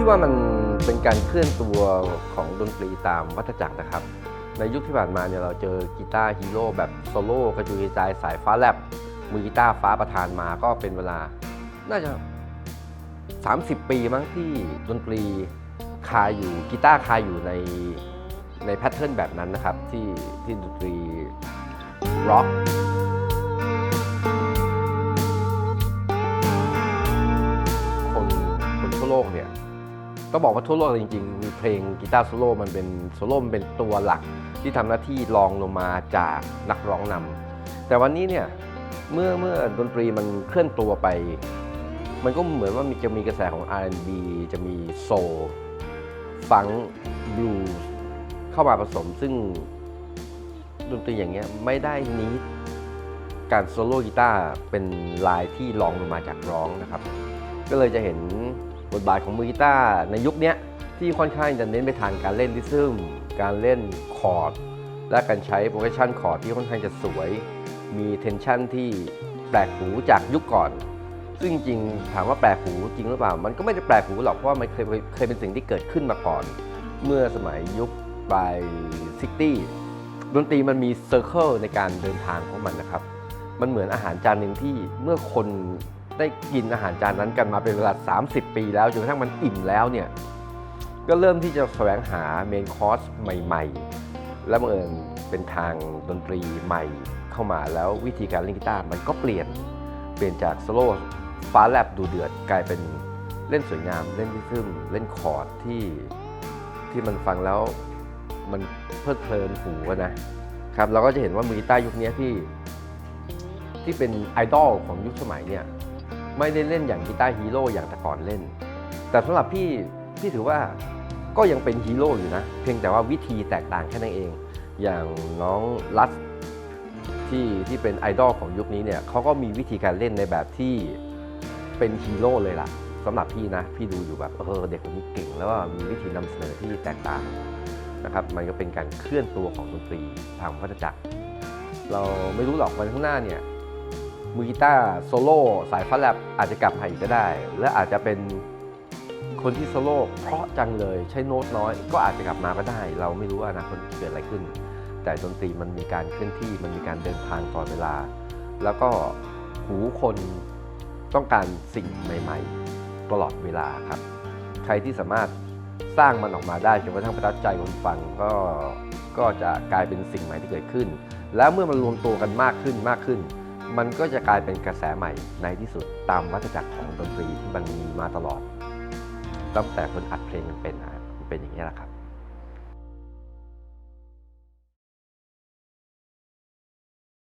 ี่ว่ามันเป็นการเคลื่อนตัวของดนตรีตามวัฏจักรนะครับ ในยุคที่ผ่านมาเนี่ยเราเจอกีตาร์ฮีโร่แบบโซโล่กระจุยกระจายสายฟ้าแลบมือกีตาร์ฟ้าประทานมาก็เป็นเวลา น่าจะ 30 ปีมั้งที่ดนตรีคาอยู่กีตาร์คาอยู่ในในแพทเทิร์นแบบนั้นนะครับ ที่ที่ดนตรีร็อกคนคนทั่วโลกเนี่ย ต้องบอกว่าทั่วโลกจริงๆ มีเพลงกีตาร์โซโล่มันเป็นโซโล่มันเป็นตัวหลักที่ทำหน้าที่รองลงมาจากนักร้องนำแต่วันนี้เนี่ยเมื่อเมื่อดนตรีมันเคลื่อนตัวไป มันก็เหมือนว่ามีจะมีกระแสของ R&B จะมีโซลฟังบลูเข้ามาผสมซึ่งดนตรีอย่างเงี้ยไม่ได้นิดการโซโล่กีตาร์เป็นลายที่รองลงมาจากร้องนะครับ ก็เลยจะเห็น บทบาทของมือกีตาร์ในยุคนี้ที่ค่อนข้างจะเน้นไปทางการเล่นริทึมการเล่นคอร์ดและการใช้โปรเกชันคอร์ดที่ค่อนข้างจะสวย มีเทนชันที่แปลกหูจากยุคก่อน ซึ่งจริงถามว่าแปลกหูจริงหรือเปล่า มันก็ไม่ได้แปลกหูหรอกเพราะว่ามันเคยเคยเป็นสิ่งที่เกิดขึ้นมาก่อน เมื่อสมัยยุคปลายซิตี้ดนตรีมันมีเซอร์เคิลในการเดินทางของมันนะครับ มันเหมือนอาหารจานหนึ่งที่เมื่อคน ได้กินอาหารจานนั้นกันมาเป็นเวลา 30 ปีแล้วจนกระทั่งมันอิ่มแล้วเนี่ยก็เริ่มที่จะแสวงหาเมนคอร์สใหม่ ๆ และบังเอิญเป็นทางดนตรีใหม่เข้ามาแล้ววิธีการเล่นกีตาร์มันก็เปลี่ยนเปลี่ยนจากสโลว์ฟ้าแลบดูเดือดกลายเป็นเล่นสวยงามเล่นริทึมเล่นคอร์ดที่ที่มันฟังแล้วมันเพลิดเพลินหูนะครับเราก็จะเห็นว่ามือกีตาร์ยุคนี้ที่ที่เป็นไอดอลของยุคสมัยเนี่ย ไม่ได้เล่นอย่างกีตาร์ฮีโร่อย่างแต่ก่อนเล่น แต่สำหรับพี่พี่ถือว่าก็ยังเป็นฮีโร่อยู่นะ เพียงแต่ว่าวิธีแตกต่างแค่นั้นเอง อย่างน้องลัสที่ที่เป็นไอดอลของยุคนี้เนี่ยเขาก็มีวิธีการเล่นในแบบที่เป็นฮีโร่เลยล่ะสำหรับพี่นะ พี่ดูอยู่แบบเออเด็กคนนี้เก่ง แล้วก็มีวิธีนำเสนอที่แตกต่างนะครับมันก็เป็นการเคลื่อนตัวของดนตรีทางวัฏจักร เราไม่รู้หรอกวันข้างหน้าเนี่ย มือกีตาร์โซโล่สายฟ้าแลบอาจจะกลับมาอีกก็ได้ และอาจจะเป็นคนที่โซโล่เพราะจังเลยใช้โน้ตน้อย ก็อาจจะกลับมาก็ได้ เราไม่รู้ว่าอนาคตเกิดอะไรขึ้น แต่ดนตรีมันมีการเคลื่อนที่มันมีการเดินทางตลอดเวลา แล้วก็หูคนต้องการสิ่งใหม่ ๆ ตลอดเวลาครับ ใครที่สามารถสร้างมันออกมาได้จนกระทั่งประทับใจคนฟังก็ก็จะกลายเป็นสิ่งใหม่ที่เกิดขึ้น แล้วเมื่อมันรวมตัวกันมากขึ้นมากขึ้น มันก็จะกลายเป็นกระแสใหม่ในที่สุดตามวัฏจักรของดนตรีที่มันมีมาตลอด ตั้งแต่คนอัดเพลงมันเป็นนะเป็นอย่างนี้แหละครับ